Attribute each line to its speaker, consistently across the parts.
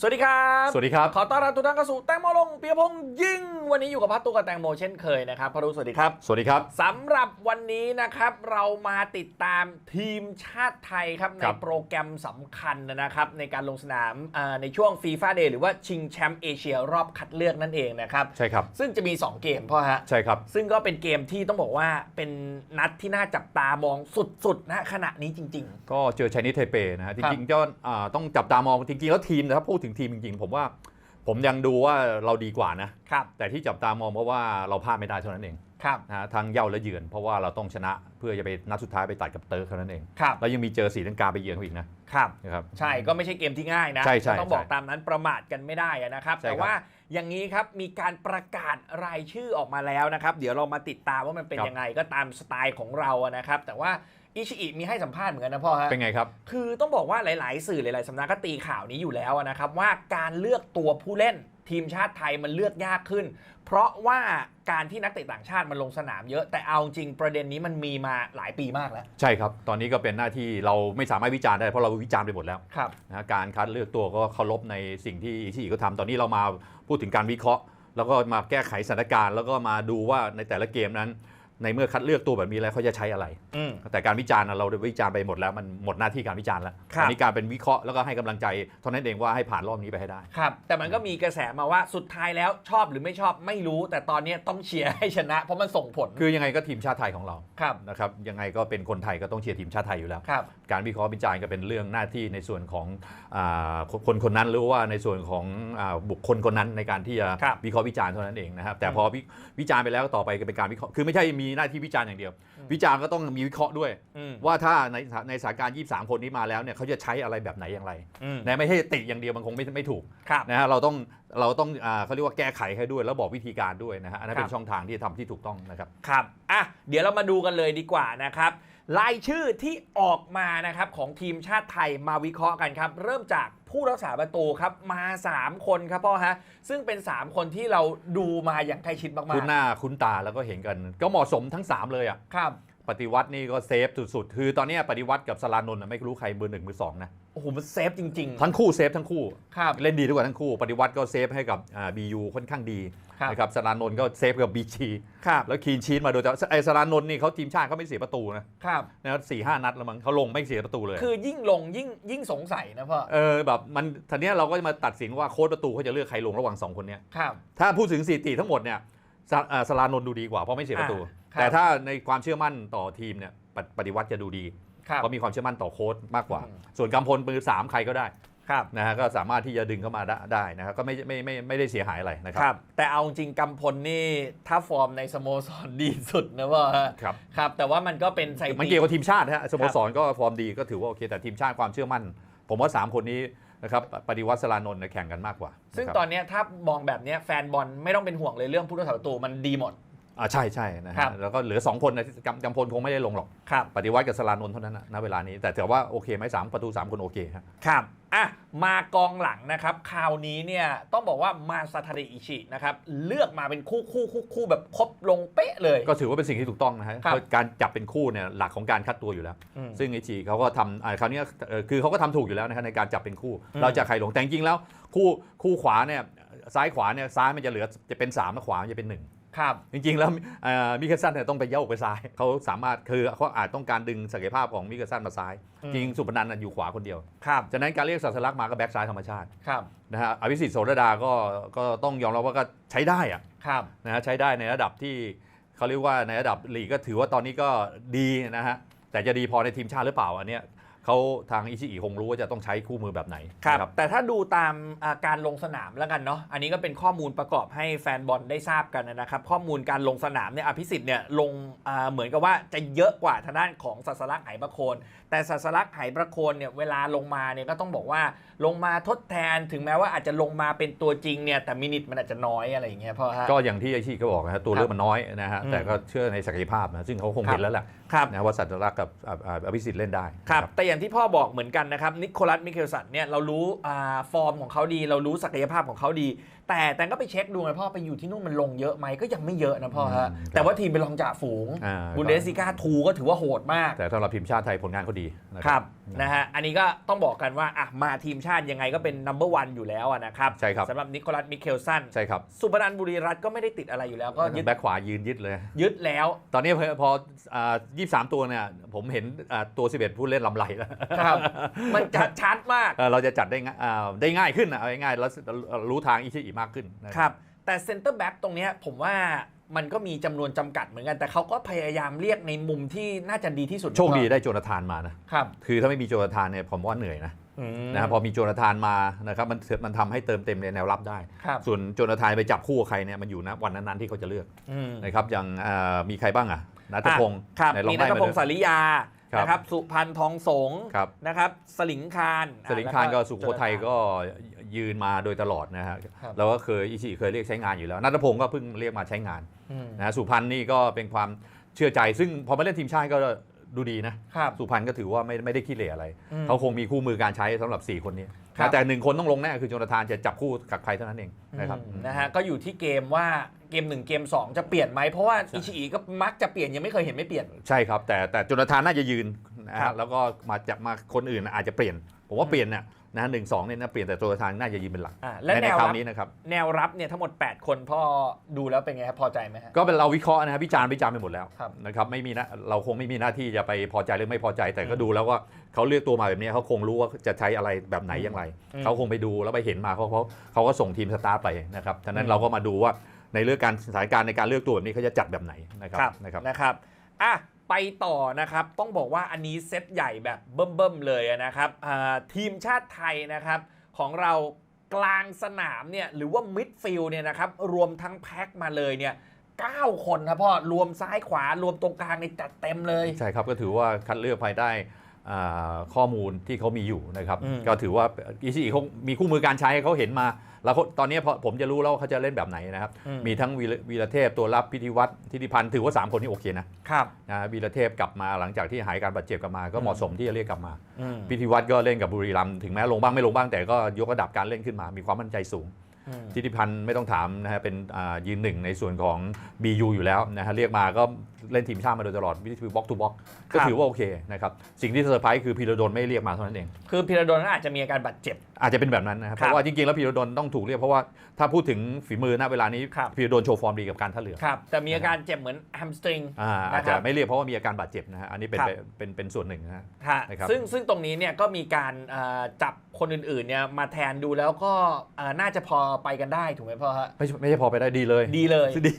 Speaker 1: สวัสดีครับ
Speaker 2: สวัสดีครับ
Speaker 1: ขอต้อนรับทุกท่านเข้าสู่แตงโมลงเปียพงษ์ยิ่ง วันนี้อยู่กับพัตตุกับแตงโมเช่นเคยนะครับพารุสวัสดีครับ
Speaker 2: สวัสดีครับ
Speaker 1: สำหรับวันนี้นะครับเรามาติดตามทีมชาติไทยครับใน
Speaker 2: ครับ
Speaker 1: โปรแกรมสำคัญนะครับในการลงสนามอ่าในช่วงฟีฟ่าเดย์หรือว่าชิงแชมป์เอเชียรอบคัดเลือกนั่นเองนะครับ
Speaker 2: ใช่ครับ
Speaker 1: ซึ่งจะมี 2 เกมพ่อฮะ
Speaker 2: ใช่ครับ
Speaker 1: ซึ่งก็เป็นเกมที่ต้องบอกว่าเป็นนัดที่น่าจับตามองสุดๆนะขณะนี้จริง
Speaker 2: ก็เจอไชนีสไทเปนะฮะจ
Speaker 1: ครับ
Speaker 2: ริงๆก็อ่าต้องจับตามองจริงๆแล้วทีมนะครับพูดถึงทีมจริงๆ ผมว่าผมยังดูว่าเราดีกว่านะ
Speaker 1: ๆครับ
Speaker 2: แต่ที่จับตามองเพราะว่าเราพลาดไม่ได้เท่านั้นเอง
Speaker 1: ครับ
Speaker 2: นะฮะทั้งเย่าและเยือน เพราะว่าเราต้องชนะเพื่อจะไปนัดสุดท้ายไปตัดกับเติร์กเท่านั้นเอง
Speaker 1: ครับ
Speaker 2: แล้วยังมีเจอสีลังกาไปเยือนเขาอีกนะครับ นะครับ
Speaker 1: ใช่ ก็ไม่ใช่เกมที่ง่ายนะ
Speaker 2: ใช่ใช่
Speaker 1: ก็ต้องบอก
Speaker 2: ใช่
Speaker 1: ตามนั้นประมาทกันไม่ได้อะนะครับ
Speaker 2: ใช่ครับ
Speaker 1: แต่ว่าอย่างนี้ครับ มีการประกาศรายชื่อออกมาแล้วนะครับ เดี๋ยวเรามาติดตามว่ามันเป็น
Speaker 2: ครับ
Speaker 1: ยังไงก็ตามสไตล์ของเราอะนะครับ แต่ว่า อิชิอิมีให้สัมภาษณ์เหมือนกันนะพ่อฮะ
Speaker 2: เป็นไงครับ
Speaker 1: คือต้องบอกว่าหลาย ๆ สื่อหลาย ๆ สำนักก็ตีข่าวนี้อยู่แล้วนะครับว่าการเลือกตัวผู้เล่นทีมชาติไทยมันเลือกยากขึ้น เพราะว่าการที่นักเตะต่างชาติมันลงสนามเยอะแต่เอาจริงประเด็นนี้มันมีมาหลายปีมากแล้ว
Speaker 2: ใช่ครับ ตอนนี้ก็เป็นหน้าที่เราไม่สามารถวิจารณ์ได้เพราะเราวิจารณ์ไปหมดแล้ว
Speaker 1: ครับ
Speaker 2: นะการคัดเลือกตัวก็เคารพในสิ่งที่อิชิอิก็ทำตอนนี้เรามาพูดถึงการวิเคราะห์ แล้วก็มาแก้ไขสถานการณ์ แล้วก็มาดูว่าในแต่ละเกมนั้น ในเมื่อคัดเลือกตัวแบบนี้แล้วเขาจะใช้อะไร
Speaker 1: อืม
Speaker 2: แต่การวิจารณ์น่ะเราได้วิจารณ์ไปหมดแล้วมันหมดหน้าที่การวิจารณ์แล้ว
Speaker 1: ครับ
Speaker 2: อันนี้การเป็นวิเคราะห์แล้วก็ให้กำลังใจเท่านั้นเองว่าให้ผ่านรอบนี้ไปให้ได้
Speaker 1: ครับ แต่มันก็มีกระแสมาว่าสุดท้ายแล้วชอบหรือไม่ชอบไม่รู้ แต่ตอนนี้ต้องเชียร์ให้ชนะ เพราะมันส่งผล
Speaker 2: คือยังไงก็ทีมชาติไทยของเรา
Speaker 1: ครับ
Speaker 2: นะครับยังไงก็เป็นคนไทยก็ต้องเชียร์ทีมชาติไทยอยู่แล้ว
Speaker 1: ครับ
Speaker 2: การวิเคราะห์วิจารณ์ก็เป็นเรื่องหน้าที่ในส่วนของอาคนคนนั้นหรือว่าในส่วนของอาบุคคลคนนั้นในการที่จะ
Speaker 1: ครับ
Speaker 2: วิเคราะห์วิจารณ์เท่านั้นเองนะครับแต่
Speaker 1: อืม
Speaker 2: พอวิวิจารณ์ไปแล้วต่อไปก็เป็นการวิเคราะห์คือไม่ใช่มีหน้าที่วิจารณ์อย่างเดียว
Speaker 1: อืม
Speaker 2: วิจารณ์ก็ต้องมีวิเคราะห์ด้วย
Speaker 1: อืม
Speaker 2: ว่าถ้าในในสถานการณ์ 23 คนนี้มาแล้วเนี่ยเขาจะใช้อะไรแบบไหนอย่างไร
Speaker 1: อืม
Speaker 2: นะไม่ใช่ติอย่างเดียวมันคงไม่ไม่ถูก
Speaker 1: ครับ
Speaker 2: นะฮะเราต้องเราต้องอ่าเขาเรียกว่าแก้ไขให้ด้วย แล้วบอกวิธีการด้วยนะฮะอันนั้น
Speaker 1: ครั
Speaker 2: เป็
Speaker 1: บ
Speaker 2: นช่องทางที่จะทำที่ถูกต้องนะครับ
Speaker 1: ครับอะเดี๋ยวเรามาดูกันเลยดีกว่านะครับ รายชื่อที่ออกมานะครับของทีมชาติไทยมาวิเคราะห์กันครับ เริ่มจากผู้รักษาประตูครับมา 3 คนครับพ่อฮะซึ่งเป็น 3 คนที่เราดูมาอย่างใกล้ชิดมาก
Speaker 2: คุ้นหน้าคุ้นตาแล้วก็เห็นกัน ก็เหมาะสมทั้ง 3 เลยอะ
Speaker 1: ๆครับ
Speaker 2: ปฏิวัตินี่ก็เซฟสุดๆ คือตอนเนี้ยปฏิวัติกับสลานนท์น่ะไม่รู้ใครเบอร์หนึ่งเบอร์สองนะ
Speaker 1: โอ้โหมันเซฟจริง
Speaker 2: ทั้งคู่เซฟทั้งคู่
Speaker 1: ๆครับ
Speaker 2: เล่นดีทุกคนทั้งคู่ ปฏิวัติก็เซฟให้กับบียูค่อนข้างดี
Speaker 1: ครับ
Speaker 2: นะครับสลานนท์ก็เซฟกับบีจี
Speaker 1: ครับ
Speaker 2: แล้วคีนชีนมาโดยแต่ไอ้สลานนท์นี่เขาทีมชาติเขาไม่เสียประตูนะครับนะครับสี่ห้านัดแล้วมั้งเขาลงไม่เสียประตูเลย
Speaker 1: คือยิ่งลงยิ่งยิ่งสงสัยนะพ่อ
Speaker 2: เออแบบมันทีเนี้ยเราก็จะมาตัดสินว่าโค้ชประตูเขาจะเลือกใครลงระหว่างสองคนเนี้ย
Speaker 1: ครับ
Speaker 2: ถ้าพูดถึงสถิติทั้งหมดเนี่ยสเอ่อสลานนท์ดูดีกว่าเพราะไม่เสียประตู
Speaker 1: อ่าครับ
Speaker 2: แต่ถ้าในความเชื่อมั่นต่อทีมเนี่ยปฏิปฏิวัติจะดูดี
Speaker 1: ครับ
Speaker 2: เพราะมีความเชื่อมั่นต่อโค้ชมากกว่า
Speaker 1: อืม
Speaker 2: ส่วนกำพลมือสามใครก็ได้
Speaker 1: ครับ
Speaker 2: นะฮะก็สามารถที่จะดึงเข้ามาได้ได้นะครับก็ไม่ไม่ไม่ไม่ได้เสียหายอะไรนะค
Speaker 1: ครับรับ แต่เอาจริงกำพลนี่ถ้าฟอร์มในสโมสรดีสุดนะพ่อฮะ
Speaker 2: ครับ
Speaker 1: ครับแต่ว่ามันก็เป็นสถิติ
Speaker 2: มันเกี่ยวกับทีมชาตินะฮะสโมสรก็ฟอร์มดีก็ถือว่าโอเค แต่ทีมชาติความเชื่อมั่น ผมว่า 3 คนนี้นะครับปฏิวัติสลานนท์เนี่ยแข่งกันมากกว่า
Speaker 1: ซึ่งะ
Speaker 2: ครับ
Speaker 1: ตอนเนี้ยถ้ามองแบบเนี้ยแฟนบอลไม่ต้องเป็นห่วงเลยเรื่องผู้รักษาประตูมันดีหมด
Speaker 2: อ่าใช่ใช่นะ
Speaker 1: ครั
Speaker 2: ฮะ
Speaker 1: บ
Speaker 2: แล้วก็เหลือ 2 คนนะกำกำพลคงไม่ได้ลงหรอก
Speaker 1: ครับ
Speaker 2: ปฏิวัติกับสลานนท์เท่านั้นนะณเวลานี้ แต่ถือว่าโอเคไหมสามประตูสามคนโอเคฮะ
Speaker 1: ครับ อะ มากองหลังนะครับ คราวนี้เนี่ย ต้องบอกว่ามาซาทาเดอิชินะครับ เลือกมาเป็นคู่คู่คู่คู่แบบครบลงเป๊ะเลย
Speaker 2: ก็ถือว่าเป็นสิ่งที่ถูกต้องนะฮะ
Speaker 1: ครับ
Speaker 2: การจับเป็นคู่เนี่ยหลักของการคัดตัวอยู่แล้ว
Speaker 1: อืม
Speaker 2: ซึ่งไอจีเขาก็ทำอ่าคราวเนี้ยเอ่อคือเขาก็ทำถูกอยู่แล้วนะครับในการจับเป็นคู่
Speaker 1: อืม
Speaker 2: เราจะใครลงแต่จริงๆแล้ว คู่คู่ขวาเนี่ยซ้ายขวาเนี่ยซ้ายมันจะเหลือจะเป็น3แล้วขวามันจะเป็น1
Speaker 1: ครับ
Speaker 2: จริงๆ แล้วเอ่อมิเคลสันเนี่ยต้องไปโยกไปซ้าย เขาสามารถคือเขาอาจต้องการดึงศักยภาพของมิเคลสันมาซ้าย
Speaker 1: อืม
Speaker 2: จริงสุพนันท์น่ะอยู่ขวาคนเดียว
Speaker 1: ครับ
Speaker 2: ฉะนั้นการเรียกสัสลักษณ์มาก็แบ็กซ้ายธรรมชาติ
Speaker 1: ครับ
Speaker 2: นะฮะอภิสิทธิ์โสรดาก็ก็ต้องยอมรับว่าก็ใช้ได้อะ
Speaker 1: ครับ
Speaker 2: นะฮะใช้ได้ในระดับที่เขาเรียกว่าในระดับลีกก็ถือว่าตอนนี้ก็ดีนะฮะแต่จะดีพอในทีมชาติหรือเปล่าอันเนี้ย เขาทางอิชิอิคงรู้ว่าจะต้องใช้คู่มือแบบไหน
Speaker 1: ครับ
Speaker 2: นะ
Speaker 1: แต่ถ้าดูตามอ่าการลงสนามแล้วกันเนาะอันนี้ก็เป็นข้อมูลประกอบให้แฟนบอลได้ทราบกันนะครับ ข้อมูลการลงสนามเนี่ยอภิสิทธิ์เนี่ยลงอ่าเหมือนกับว่าจะเยอะกว่าทางด้านของสัสลักไหประโคน แต่สัสลักไหประโคนเนี่ยเวลาลงมาเนี่ยก็ต้องบอกว่าลงมาทดแทนถึงแม้ว่าอาจจะลงมาเป็นตัวจริงเนี่ยแต่มินิทมันอาจจะน้อยอะไรอย่างเงี้ยพ่อฮะ
Speaker 2: ก็อย่างที่ไอชิเขาบอกนะฮะตัวเลือกมันน้อยนะฮะ
Speaker 1: อืม
Speaker 2: แต่ก็เชื่อในศักยภาพนะซึ่งเขาคง
Speaker 1: ครับ
Speaker 2: เห็นแล้วแหละ
Speaker 1: ครับ
Speaker 2: นะว่าสัตว์รักษณ์กับอ่าอ่าอภิสิทธิ์เล่นได้
Speaker 1: ครับ
Speaker 2: นะ
Speaker 1: แต่อย่างที่พ่อบอกเหมือนกันนะครับนิโคลัสมิเคลสันเนี่ยเรารู้ฟอร์มของเขาดี เรารู้ศักยภาพของเขาดี แต่แต่ก็ไปเช็คดูไงพ่อไปอยู่ที่นู่นมันลงเยอะไหมก็ยังไม่เยอะนะพ่อฮะ
Speaker 2: อืม
Speaker 1: แต่ว่าทีมเป็นรองจ่าฝูง
Speaker 2: อ่า
Speaker 1: บุนเดสซิก้าทูก็ถือว่าโหดมาก
Speaker 2: แต่สำหรับทีมชาติไทยผลงานเขาดีนะ
Speaker 1: ครับนะฮะอันนี้ก็ต้องบอกกันว่าอะมาทีมชาติยังไงก็เป็นนัมเบอร์วันอยู่แล้วอะนะครับ
Speaker 2: ใช่ครับ
Speaker 1: สำหรับนิโคลัสมิเคลสัน
Speaker 2: ใช่ครับ
Speaker 1: สุพนันบุรีรัตน์ก็ไม่ได้ติดอะไรอยู่แล้วก็ยึด
Speaker 2: แบ็คขวายืนยึดเลย
Speaker 1: ยึดแล้ว
Speaker 2: ตอนนี้พอพออ่า23 ตัวเนี่ย ผมเห็นอ่าตัว 11 ผู้เล่นลำไหลแล้ว
Speaker 1: ครับ มันจะชัดมาก
Speaker 2: เอ่อเราจะจัดได้ง่ายอ่าได้ง่ายขึ้นนะเอาง่ายๆแล้วรู้ทางอิชิอิมากขึ้นนะ
Speaker 1: ครับ แต่เซนเตอร์แบ็กตรงเนี้ยผมว่ามันก็มีจำนวนจำกัดเหมือนกัน แต่เขาก็พยายามเรียกในมุมที่น่าจะดีที่สุด
Speaker 2: โชคดีได้โจนาธานมานะ
Speaker 1: ครับ
Speaker 2: คือถ้าไม่มีโจนาธานเนี่ยผมว่าเหนื่อยนะ
Speaker 1: อืม
Speaker 2: นะพอมีโจนาธานมานะครับมันมันทำให้เติมเต็มในแนวรับได้
Speaker 1: ครับ
Speaker 2: ส่วนโจนาธานไปจับคู่กับใครเนี่ยมันอยู่นะวันนั้นๆที่เขาจะเลือก
Speaker 1: อืม
Speaker 2: นะครับอย่างอ่ามีใครบ้างอะนัทพงศ์
Speaker 1: อะครับ
Speaker 2: ไหนลอง
Speaker 1: มีนั
Speaker 2: ไล่
Speaker 1: ท
Speaker 2: มา
Speaker 1: พ
Speaker 2: ดู
Speaker 1: งศ์สาริยา
Speaker 2: ครับ
Speaker 1: นะครับสุพันธ์ทองสงฆ์
Speaker 2: ครับ
Speaker 1: นะครับสลิงคาร
Speaker 2: สลิงคารก็
Speaker 1: อะ
Speaker 2: สุโขทัยก็ ยืนมาโดยตลอดนะฮะ
Speaker 1: ครับ
Speaker 2: แล้วก็เคยอิชิเคยเรียกใช้งานอยู่แล้วนัทพงศ์ก็เพิ่งเรียกมาใช้งาน
Speaker 1: อืม
Speaker 2: นะสุพรรณนี่ก็เป็นความเชื่อใจ ซึ่งพอมาเล่นทีมชาติก็ดูดีนะ
Speaker 1: ครับ
Speaker 2: สุพรรณก็ถือว่าไม่ไม่ได้ขี้เหร่อะไร
Speaker 1: อืม
Speaker 2: เขาคงมีคู่มือการใช้สำหรับ 4 คนนี้
Speaker 1: ครับ
Speaker 2: แต่หนึ่งคนต้องลงแน่คือโจนาธานจะจับคู่กับใครเท่านั้นเองนะครับ
Speaker 1: อืมนะฮะก็อยู่ที่เกมว่าเกมหนึ่งเกม 2 จะเปลี่ยนไหมเพราะว่าอิชิอิก็มักจะเปลี่ยนยังไม่เคยเห็นไม่เปลี่ยน
Speaker 2: ใช่ครับ แต่แต่โจนาธานน่าจะยืนนะ
Speaker 1: ครั
Speaker 2: ฮะ
Speaker 1: บ
Speaker 2: แล้วก็มาจับมาคนอื่นอาจจะเปลี่ยน ผมว่าเปลี่ยนน่ะ นะฮะหนึ่งสองเนี่ยนะเปลี่ยนแต่โจนาธานน่าจะยืนเป็นหลัก
Speaker 1: อะและ
Speaker 2: ใน
Speaker 1: แน
Speaker 2: ใน
Speaker 1: ว
Speaker 2: ครา
Speaker 1: รั
Speaker 2: ว
Speaker 1: บ
Speaker 2: นี้นะครับ
Speaker 1: แนวรับเนี่ยทั้งหมด 8 คนพ่อดูแล้วเป็นไงครับพอใจไหมฮะ
Speaker 2: ก็เป็นเราวิเคราะห์นะครับวิจารณ์วิจารณ์ไปหมดแล้ว
Speaker 1: ครับ
Speaker 2: นะครับไม่มีนะเราคงไม่มีหน้าที่จะไปพอใจหรือไม่พอใจ แต่ก็
Speaker 1: อืม
Speaker 2: ดูแล้วว่าเขาเลือกตัวมาแบบนี้เขาคงรู้ว่าจะใช้อะไรแบบไหนอย่างไร
Speaker 1: อืม
Speaker 2: เขาคงไปดูแล้วไปเห็นมาเขาเขาเขาก็ส่งทีมสตาร์ทไปนะครับฉะนั้
Speaker 1: อื
Speaker 2: น
Speaker 1: ม
Speaker 2: เราก็มาดูว่าในเรื่องการสถานการณ์ในการเลือกตัวแบบนี้เขาจะจัดแบบไหนนะครับ
Speaker 1: ครับ
Speaker 2: นะครับ
Speaker 1: นะครับอะ ไปต่อนะครับ ต้องบอกว่าอันนี้เซตใหญ่แบบเบิ่มๆเลยนะครับอ่าทีมชาติไทยนะครับของเรากลางสนามเนี่ยหรือว่ามิดฟิลด์เนี่ยนะครับรวมทั้งแพ็คมาเลยเนี่ย9คนครับพ่อรวมซ้ายขวารวมตรงกลางในจัดเต็มเลย
Speaker 2: ใช่ครับก็ถือว่าคัดเลือกภายใต้ ข้อมูลที่เขามีอยู่นะครับ
Speaker 1: อืม
Speaker 2: ก็ถือว่าอีซีเขามีคู่มือการใช้เขาเห็นมา แล้วเขาตอนนี้พอผมจะรู้แล้วว่าเขาจะเล่นแบบไหนนะครับ
Speaker 1: อืม
Speaker 2: มีทั้งวีรวีรเทพตัวรับพิธีวัตรทิติพันธ์ถือว่า 3 คนนี้โอเคนะครับนะวีรเทพกลับมาหลังจากที่หายการบาดเจ็บกลับมา ก็เหมาะสมที่จะเรียกกลับมา
Speaker 1: อืม
Speaker 2: พิธีวัตรก็เล่นกับบุรีรัมย์ถึงแม้ลงบ้างไม่ลงบ้างแต่ก็ยกระดับการเล่นขึ้นมา มีความมั่นใจสูง
Speaker 1: อืม
Speaker 2: ทิติพันธ์ไม่ต้องถามนะฮะเป็นอ่ายืนหนึ่งในส่วนของ BU อยู่แล้วนะฮะเรียกมาก็เล่นทีมชาติมาโดยตลอดวิธีบล็อกทูบล็อกก็
Speaker 1: ครับ
Speaker 2: ถือว่าโอเคนะครับสิ่งที่เซอร์ไพรส์คือพีระดนไม่เรียกมาเท่านั้นเอง
Speaker 1: คือพิรดลก็อาจจะมีอาการบาดเจ็บ
Speaker 2: อาจจะเป็นแบบนั้นนะครับ
Speaker 1: ครับ
Speaker 2: เพราะว่าจริงๆ แล้วพีระดนต้องถูกเรียกเพราะว่าถ้าพูดถึงฝีมือณเวลานี้
Speaker 1: ครับ
Speaker 2: พีระดนโชว์ฟอร์มดีกับการท่าเรือ
Speaker 1: ครับแต่มีอาการเจ็บเหมือนแฮมสตริง
Speaker 2: อ่า
Speaker 1: นะครับ
Speaker 2: อาจจะไม่เรียกเพราะว่ามีอาการบาดเจ็บนะฮะอันนี้เป็น
Speaker 1: ครับ
Speaker 2: เป็นเป็นเป็นส่วนหนึ่งนะฮะ
Speaker 1: ฮะ
Speaker 2: นะครับ
Speaker 1: ซึ่งซึ่งตรงนี้เนี่ยก็มีการเอ่อจับคนอื่นๆเนี่ยมาแทนดูแล้วก็เอ่อน่าจะพอไปกันได้ถูกไหมพ่อฮะ
Speaker 2: ไม่ใช่ไม่ใช่พอไปได้ดีเลย
Speaker 1: ดีเลย
Speaker 2: ดี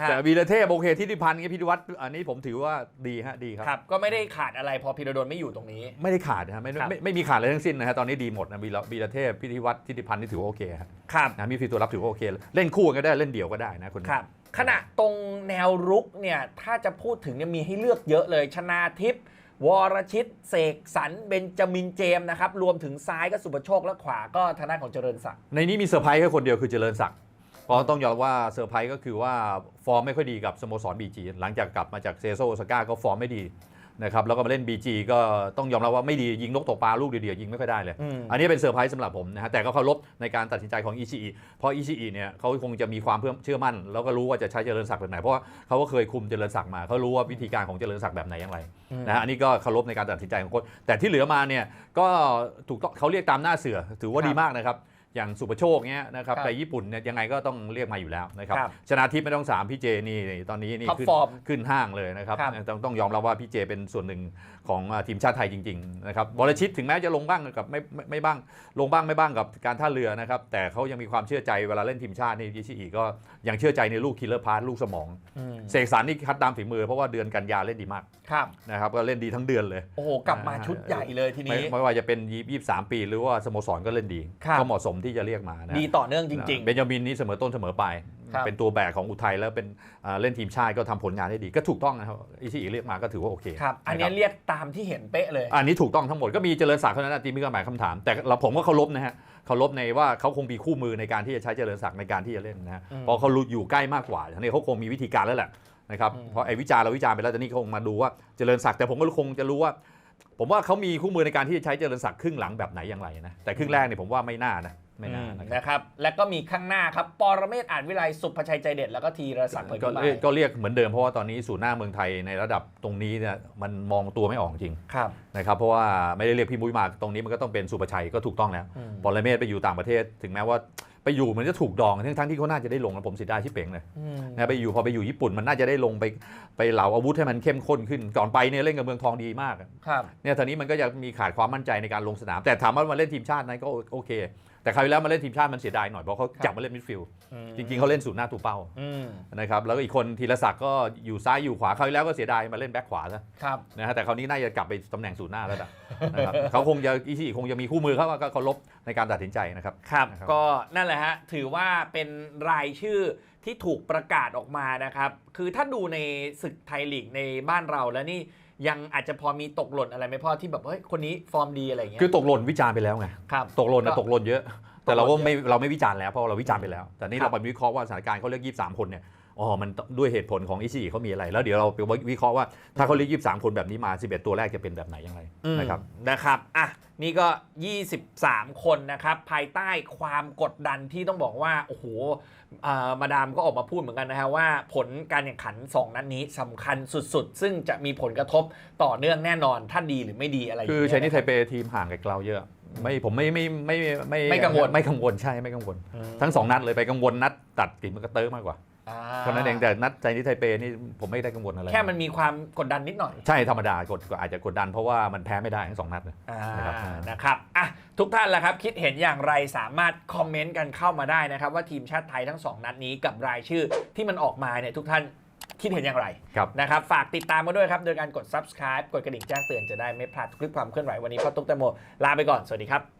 Speaker 1: ฮะ
Speaker 2: แต่วีระเทพโอเคทิติพันธ์กับพิธีวัตรอันนี้ผมถือว่าดีฮะดีครับ
Speaker 1: ครับก็ไม่ได้ขาดอะไรพอพิรดลไม่อยู่ตรงนี้
Speaker 2: ไม่ได้ขาดนะฮะไม่
Speaker 1: ครับ
Speaker 2: ไม่ไม่มีขาดอะไรทั้งสิ้นนะฮะตอนนี้ดีหมดนะวีระวีระเทพพิธีวัตรทิติพันธ์นี่ถือว่าโอเคฮะ
Speaker 1: ครับ
Speaker 2: นะมีฟีตัวรับถือว่าโอเค เล่นคู่กันก็ได้เล่นเดี่ยวก็ได้นะคน
Speaker 1: ค
Speaker 2: นี้
Speaker 1: รับขณะตรงแนวรุกเนี่ยถ้าจะพูดถึงเนี่ยมีให้เลือกเยอะเลยชนาทิพย์วรชิตเสกสรรเบนจามินเจมส์นะครับรวมถึงซ้ายก็สุประโชคและขวาก็ทางด้านของเจริญศักดิ์
Speaker 2: ในนี้มีเซอร์ไพรส์แค่คนเดียวคือเจริญศักดิ์เพราะต้องยอมว่าเซอร์ไพรส์ก็คือว่าฟอร์มไม่ค่อยดีกับสโมสรบีจีหลังจากกลับมาจากเซโซโอซาก้าก็ฟอร์มไม่ดี นะครับแล้วก็มาเล่น BG ก็ต้องยอมรับว่าไม่ดียิงนกตกปลาลูกเดียวๆยิงไม่ค่อยได้เลย
Speaker 1: อืม
Speaker 2: อันนี้เป็นเซอร์ไพรส์สำหรับผมนะฮะแต่ก็เคารพในการตัดสินใจของอิชิอิเพราะอิชิอิเนี่ยเขาคงจะมีความเพื่อเชื่อมั่น แล้วก็รู้ว่าจะใช้เจริญศักดิ์แบบไหนเพราะว่าเขาก็เคยคุมเจริญศักดิ์มาเขารู้ว่าวิธีการของเจริญศักดิ์แบบไหนอย่างไร
Speaker 1: อืม
Speaker 2: นะฮะอันนี้ก็เคารพในการตัดสินใจของโค้ชแต่ที่เหลือมาเนี่ยก็ถูกต้องเขาเรียกตามหน้าเสือถือว่า
Speaker 1: ครับ
Speaker 2: ดีมากนะครับ อย่างสุประโชคเนี้ยนะครับ
Speaker 1: ครับ
Speaker 2: ไปญี่ปุ่นเนี่ยยังไงก็ต้องเรียกมาอยู่แล้วนะครับ
Speaker 1: ครับ
Speaker 2: ชนะทิพย์ไม่ต้องสามพี่เจนี่ตอนนี้นี่
Speaker 1: ท็อป
Speaker 2: ขึ้น
Speaker 1: ฟอร์ม
Speaker 2: ขึ้นห้างเลยนะครับ
Speaker 1: ครับ
Speaker 2: ต้องต้องยอมรับว่าพี่เจเป็นส่วนหนึ่งของอ่าทีมชาติไทยจริงๆนะครับวรชิตถึงแม้จะลงบ้างกับไม่ไม่ไม่บ้างลงบ้างไม่บ้างกับการท่าเรือนะครับแต่เขายังมีความเชื่อใจเวลาเล่นทีมชาตินี่ยิชิอีก็ยังเชื่อใจในลูกคิลเลอร์พาร์ลูกสมอง
Speaker 1: อืม
Speaker 2: เสกสรรนี่คัดตามฝีมือเพราะว่าเดือนกันยาเล่นดีมาก
Speaker 1: ครับ
Speaker 2: นะครับก็เล่นดีทั้งเดือนเลย
Speaker 1: โอ้โห กลับมาชุดใหญ่เลยที
Speaker 2: ไม่
Speaker 1: นี้
Speaker 2: ไม่ว่าจะเป็นยี่สามปีหรือว่าสโมสรก็เล่นดี
Speaker 1: ครับ
Speaker 2: ก็เหมาะสมที่จะเรียกมานะ
Speaker 1: ดีต่อเนื่องจริง
Speaker 2: เบนจามินนี่เสมอต้นเสมอปลาย
Speaker 1: ครับ
Speaker 2: เป็นตัวแบกของอุทัยแล้วเป็นอ่าเล่นทีมชาติก็ทำผลงานได้ดีก็ถูกต้องนะครับอิชิอิเรียกมาก็ถือว่าโอเค
Speaker 1: ๆครับ อัน
Speaker 2: นะ
Speaker 1: นี้เรียกตามที่เห็นเป๊ะเลย
Speaker 2: อันนี้ถูกต้องทั้งหมดก็มีเจริญศักดิ์เท่านั้นนะที่มีความหมายคำถาม แต่เราผมก็เคารพนะฮะเคารพในว่าเขาคงมีคู่มือในการที่จะใช้เจริญศักดิ์ในการที่จะเล่นนะฮะ
Speaker 1: อืม
Speaker 2: เพราะเขารู้อยู่ใกล้มากกว่าทีนี้เขาคงมีวิธีการแล้วแหละนะครับ
Speaker 1: อืม
Speaker 2: เพราะไอ้วิจารณ์เราวิจารณ์ไปแล้วแต่นี่เขาคงมาดูว่าเจริญศักดิ์แต่ผมก็คงจะรู้ว่า ผมว่าเขามีคู่มือในการที่จะใช้เจริญศักดิ์ครึ่งหลังแบบไหนอย่างไรนะแต่ครึ่งแรกเนี่ยผมว่าไม่น่านะ ไม่น่านะครับ
Speaker 1: นะครับ และก็มีข้างหน้าครับปรเมศอ่านวิไลสุภชัยใจเด็ด แล้วก็ธีรศักดิ์เผย
Speaker 2: ก็
Speaker 1: พิมาย
Speaker 2: เรียกก็เรียกเหมือนเดิมเพราะว่าตอนนี้ศูนย์หน้าเมืองไทยในระดับตรงนี้เนี่ยมันมองตัวไม่ออกจริง
Speaker 1: ครับ
Speaker 2: นะครับ เพราะว่าไม่ได้เรียกพี่มุ้ยมาตรงนี้มันก็ต้องเป็นสุประชัยก็ถูกต้องแล้ว
Speaker 1: อืม
Speaker 2: ปรเมศไปอยู่ต่างประเทศ ถึงแม้ว่าไปอยู่เหมันจะถูกดองทั้งทั้งที่เขาน่าจะได้ลงนะผมเสียดายที่เป่งเลย
Speaker 1: อืม
Speaker 2: นะไปอยู่พอไปอยู่ญี่ปุ่นมันน่าจะได้ลงไปไปเหลาอาวุธให้มันเข้มข้นขึ้นก่อนไปเนี่ยเล่นกับเมืองทองดีมาก
Speaker 1: ครับ
Speaker 2: เนี่ยตอนนี้มันก็ยังมีขาดความมั่นใจในการลงสนาม แต่ถามว่ามาเล่นทีมชาตินั้นก็โอเค แต่คราวที่แล้วมาเล่นทีมชาติมันเสียดายหน่อยเพราะเขาจับมาเล่นมิดฟิลด์
Speaker 1: อืม
Speaker 2: จริงๆเขาเล่นศูนย์หน้าตัวเป้า
Speaker 1: อืม
Speaker 2: นะครับแล้วก็อีกคนธีรศักดิ์ก็อยู่ซ้ายอยู่ขวาคราวที่แล้วก็เสียดายมาเล่นแบ็คขวาซะ
Speaker 1: ครับ
Speaker 2: นะฮะแต่คราวนี้น่าจะกลับไปตำแหน่งศูนย์หน้าแล้วล่ะนะครับเขาคงจะอีซี่คงจะมีคู่มือเขาก็เคารพในการตัดสินใจนะครับ
Speaker 1: ครับ
Speaker 2: นะครับ
Speaker 1: ก็นั่นแหละฮะถือว่าเป็นรายชื่อที่ถูกประกาศออกมานะครับคือถ้าดูในศึกไทยลีกในบ้านเราแล้วนี่ ยังอาจจะพอมีตกหล่นอะไรไหมพ่อที่แบบเฮ้ยคนนี้ฟอร์มดีอะไรอย่างเงี้ย
Speaker 2: คือตกหล่นวิจารณ์ไปแล้วไง
Speaker 1: ครับ
Speaker 2: ตกหล่นนะ
Speaker 1: ก็
Speaker 2: ตกหล่นเยอะ แต่เรา
Speaker 1: ตกหล่
Speaker 2: ก็
Speaker 1: นเยอะ
Speaker 2: ไม่เราไม่วิจารณ์แล้วเพราะเราวิจารณ์ไปแล้ว แต่นี่
Speaker 1: ครับ
Speaker 2: เราไปวิเคราะห์ว่าสถานการณ์เขาเลือก 23 คนเนี่ย อ๋อมันด้วยเหตุผลของอิชิเขามีอะไร แล้วเดี๋ยวเราไปวิเคราะห์ว่าถ้าเขาเลือก23คนแบบนี้มา 11 ตัวแรกจะเป็นแบบไหนอย่างไรนะครับ
Speaker 1: อืมนะครับอะนี่ก็ 23 คนนะครับ ภายใต้ความกดดันที่ต้องบอกว่าโอ้โหอ่ามาดามก็ออกมาพูดเหมือนกันนะฮะว่า ผลการแข่งขัน 2 นัดนี้สำคัญสุดๆ ซึ่งจะมีผลกระทบต่อเนื่องแน่นอน ถ้าดีหรือไม่ดีอะไรอย่าง
Speaker 2: คือ
Speaker 1: เงี้ย
Speaker 2: ชายนิไท
Speaker 1: นะครับ
Speaker 2: เปทีมห่างกับเราเยอะไม่ผมไม่ไม่ไม่ไม่
Speaker 1: ไม่กังวล
Speaker 2: ไม่กังวลใช่ไม่กังวล
Speaker 1: อืม
Speaker 2: ทั้งสองนัดเลยไปกังวลนัดตัดติดมันก็เตอร์มากกว่า
Speaker 1: อ่า
Speaker 2: เท่านั้นเองแต่นัดชายนิไทเปนี่ผมไม่ได้กังวลอะไร
Speaker 1: แค่มันมีความกดดันนิดหน่อย
Speaker 2: ใช่ธรรมดากดก็อาจจะกดดันเพราะว่ามันแพ้ไม่ได้ทั้งสองนัดเลย
Speaker 1: อ่า
Speaker 2: นะครับ
Speaker 1: นะครับอะทุกท่านแหละครับ คิดเห็นอย่างไรสามารถคอมเมนต์กันเข้ามาได้นะครับ ว่าทีมชาติไทยทั้ง2นัดนี้กับรายชื่อที่มันออกมาเนี่ยทุกท่านคิดเห็นอย่างไร
Speaker 2: ครับ
Speaker 1: นะครับ ฝากติดตามมาด้วยครับ โดยการกด subscribe กดกระดิ่งแจ้งเตือนจะได้ไม่พลาดทุกคลิปความเคลื่อนไหววันนี้พ่อตุ๊กแตงโมลาไปก่อนสวัสดีครับ